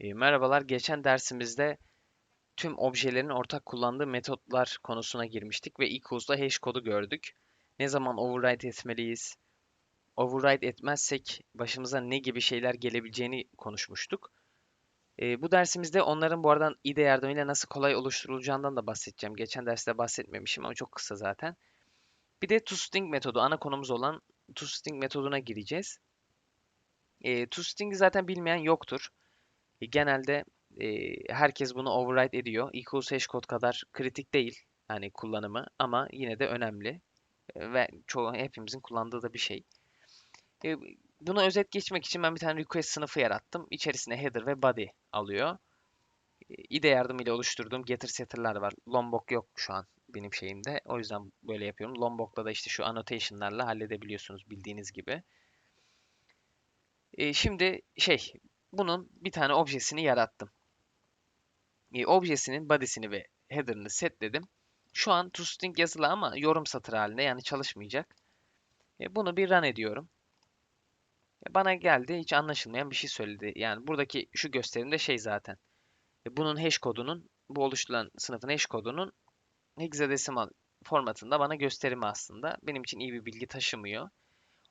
E, merhabalar. Geçen dersimizde tüm objelerin ortak kullandığı metotlar konusuna girmiştik ve equals'la hash kodu gördük. Ne zaman override etmeliyiz? Override etmezsek başımıza ne gibi şeyler gelebileceğini konuşmuştuk. E, bu dersimizde onların bu aradan IDE yardımıyla nasıl kolay oluşturulacağından da bahsedeceğim. Geçen derste bahsetmemişim ama çok kısa zaten. Bir de toString metodu, ana konumuz olan toString metoduna gireceğiz. E, toString'i zaten bilmeyen yoktur. E, genelde e, herkes bunu override ediyor. Equals hash code kadar kritik değil hani kullanımı ama yine de önemli E, ve çoğu hepimizin kullandığı da bir şey. E, bunu özet geçmek için ben bir tane request sınıfı yarattım. İçerisine header ve body alıyor. E, IDE yardımıyla oluşturduğum getter setter'lar var. Lombok yok şu an benim şeyimde. O yüzden böyle yapıyorum. Lombok'ta da işte şu annotation'larla halledebiliyorsunuz bildiğiniz gibi. E, şimdi şey bunun bir tane objesini yarattım. E, objesinin body'sini ve header'ını setledim. Şu an toString yazılı ama yorum satır halinde yani çalışmayacak. E, bunu bir run ediyorum. E, bana geldi hiç anlaşılmayan bir şey söyledi. Yani buradaki şu gösterimde şey zaten. E, bunun hash kodunun bu oluşturulan sınıfın hash kodunun hexadesimal formatında bana gösterimi aslında. Benim için iyi bir bilgi taşımıyor.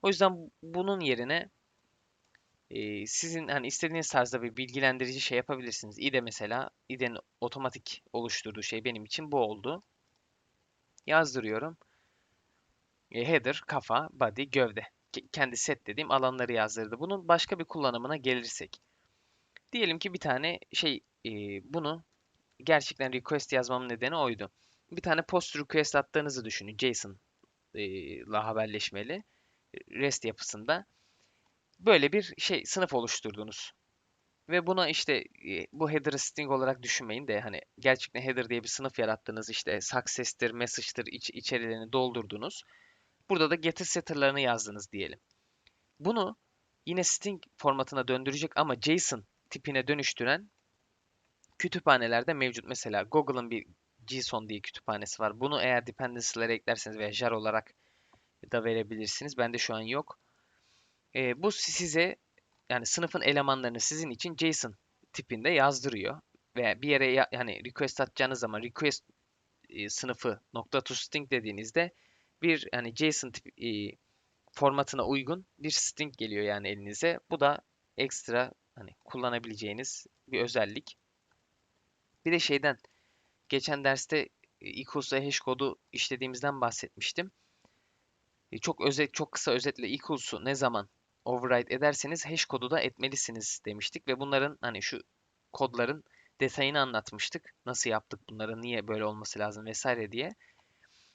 O yüzden bunun yerine e, sizin hani istediğiniz tarzda bir bilgilendirici şey yapabilirsiniz. IDE mesela, IDE'nin otomatik oluşturduğu şey benim için bu oldu. Yazdırıyorum. E, header, kafa, body, gövde. K- kendi set dediğim alanları yazdırdı. Bunun başka bir kullanımına gelirsek. Diyelim ki bir tane şey e, bunu gerçekten request yazmamın nedeni oydu. Bir tane post request attığınızı düşünün. JSON ile haberleşmeli. REST yapısında böyle bir şey sınıf oluşturdunuz. Ve buna işte e, bu header'ı string olarak düşünmeyin de hani gerçekten header diye bir sınıf yarattınız işte success'tir, message'tir iç, içerilerini doldurdunuz. Burada da getter setter'larını yazdınız diyelim. Bunu yine string formatına döndürecek ama JSON tipine dönüştüren kütüphanelerde mevcut. Mesela Google'ın bir JSON diye kütüphanesi var. Bunu eğer dependency'lere eklerseniz veya jar olarak da verebilirsiniz. Bende şu an yok. E, bu size yani sınıfın elemanlarını sizin için JSON tipinde yazdırıyor. Veya bir yere ya, yani request atacağınız zaman request e, sınıfı nokta to string dediğinizde bir yani JSON tip, e, formatına uygun bir string geliyor yani elinize. Bu da ekstra hani kullanabileceğiniz bir özellik. Bir de şeyden geçen derste equals'la hash kodu işlediğimizden bahsetmiştim. Çok özet, çok kısa özetle equals'u ne zaman override ederseniz hash kodu da etmelisiniz demiştik ve bunların hani şu kodların detayını anlatmıştık. Nasıl yaptık bunları, niye böyle olması lazım vesaire diye.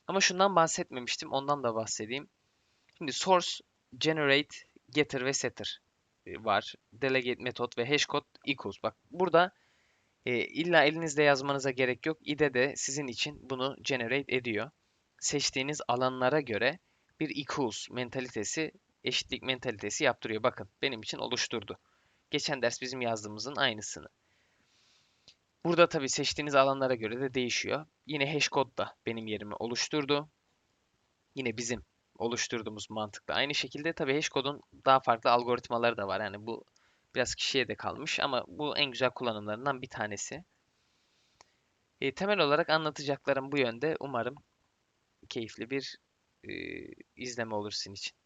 Ama şundan bahsetmemiştim, ondan da bahsedeyim. Şimdi source, generate, getter ve setter e, var. Delegate metot ve hash code equals. Bak burada e, illa elinizde yazmanıza gerek yok. IDE de sizin için bunu generate ediyor. Seçtiğiniz alanlara göre bir equals mentalitesi eşitlik mentalitesi yaptırıyor. Bakın benim için oluşturdu. Geçen ders bizim yazdığımızın aynısını. Burada tabii seçtiğiniz alanlara göre de değişiyor. Yine hash code da benim yerimi oluşturdu. Yine bizim oluşturduğumuz mantıkla. Aynı şekilde tabii hash kodun daha farklı algoritmaları da var. Yani bu biraz kişiye de kalmış ama bu en güzel kullanımlarından bir tanesi. E, temel olarak anlatacaklarım bu yönde. Umarım keyifli bir e, izleme olur sizin için.